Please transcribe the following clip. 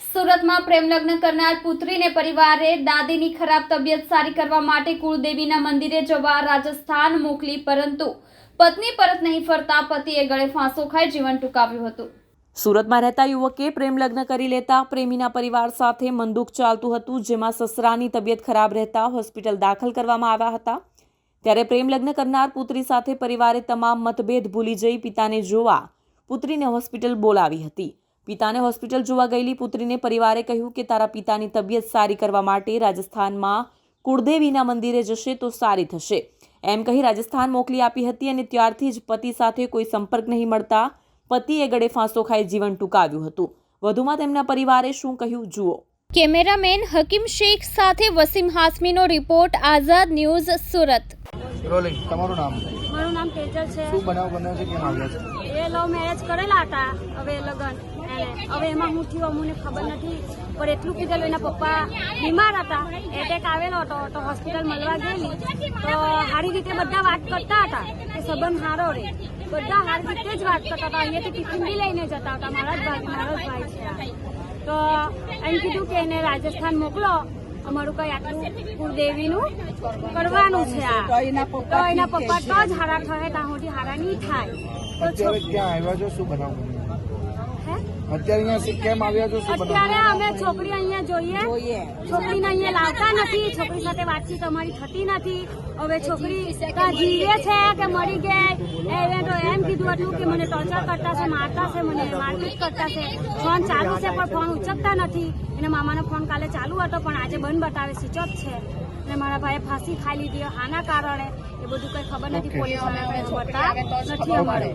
સુરતમાં પ્રેમ લગ્ન કરનાર પુત્રીને પરિવારે દાદીની ખરાબ તબિયત સારી કરવા માટે કુળદેવીના મંદિરે જવા રાજસ્થાન મોકલી, પરંતુ પત્ની પરત નહીં ફરતા પતિએ ગળે ફાંસો ખાઈ જીવન ટૂંકાવ્યું હતું. સુરતમાં રહેતા યુવકે પ્રેમ લગ્ન કરી લેતા પ્રેમીના પરિવાર સાથે મંદુક ચાલતું હતું, જેમાં સસરાની તબિયત ખરાબ રહેતા હોસ્પિટલ દાખલ કરવામાં આવ્યા હતા. ત્યારે પ્રેમ લગ્ન કરનાર પુત્રી સાથે પરિવારે તમામ મતભેદ ભૂલી જઈ પિતાને જોવા પુત્રીને હોસ્પિટલ બોલાવી હતી. પિતાને હોસ્પિટલ જોવા ગયેલી પુત્રીને પરિવારે કહ્યું કે તારા પિતાની તબિયત સારી કરવા માટે રાજસ્થાનમાં કુળદેવીના મંદિરે જશે તો સારી થશે. એમ કહી રાજસ્થાન મોકલી આપી હતી અને ત્યારથી જ પતિ સાથે કોઈ સંપર્ક નહીં મળતા પતિએ ગળે ફાંસો ખાઈ જીવન ટૂંકાવ્યું હતું. વધુમાં તેમના પરિવારે શું કહ્યું જુઓ. કેમેરામેન હકીમ શેખ સાથે Wasim હાસમીનો report Azad news Surat. Rolling તમારું નામ? મારું નામ તેજલ છે. શું બનાવ બન્યો છે? કેમ આવ્યા છે? એ લવ મેરેજ કરેલા હતા હવે લગન. હવે એમાં હું થયું અમને ખબર નથી પણ એટલું કીધેલું એના પપ્પા બીમાર હતા. એટેક આવેલો હતો તો હોસ્પિટલ મળવા ગયેલી. તો સારી રીતે બધા વાત કરતા હતા કે સંબંધ સારો રે બધા સારી રીતે જ વાત કરતા હતા. અહીંયાથી ટિફિન બી લઈને જતા હતા. મારા જ ભાઈ મારો જ ભાઈ છે તો એમ કીધું કે એને રાજસ્થાન મોકલો. અમારું કઈ આટલું કુળદેવીનું કરવાનું છે આ. તો એના પપ્પા તો જ હારા થાય ત્યાં સુધી હારા નહીં થાય. તો ક્યાં આવ્યા છો? શું બનાવ બન્યો હે? અત્યારે અહીંયા કેમ આવ્યા છો? શું અત્યારે અમે છોકરી અહીંયા જોઈએ. છોકરીને અહીંયા લાવતા નથી. છોકરી સાથે વાતચીત અમારી થતી નથી. હવે છોકરી જીવે છે કે મરી ગઈ? એને તો એમ કીધું હતું કે મને ટોર્ચર કરતા છે મારતા છે મને મારપીટ કરતા છે. ફોન ચાલુ છે પણ ફોન ઉચકતા નથી. એને મામાનો ફોન કાલે ચાલુ હતો પણ આજે બંધ બતાવે સ્વિચ ઓફ છે. અને મારા ભાઈએ ફાંસી ખાઈ લીધી આના કારણે. એ બધું કઈ ખબર નથી પોલીસ નથી અમારે.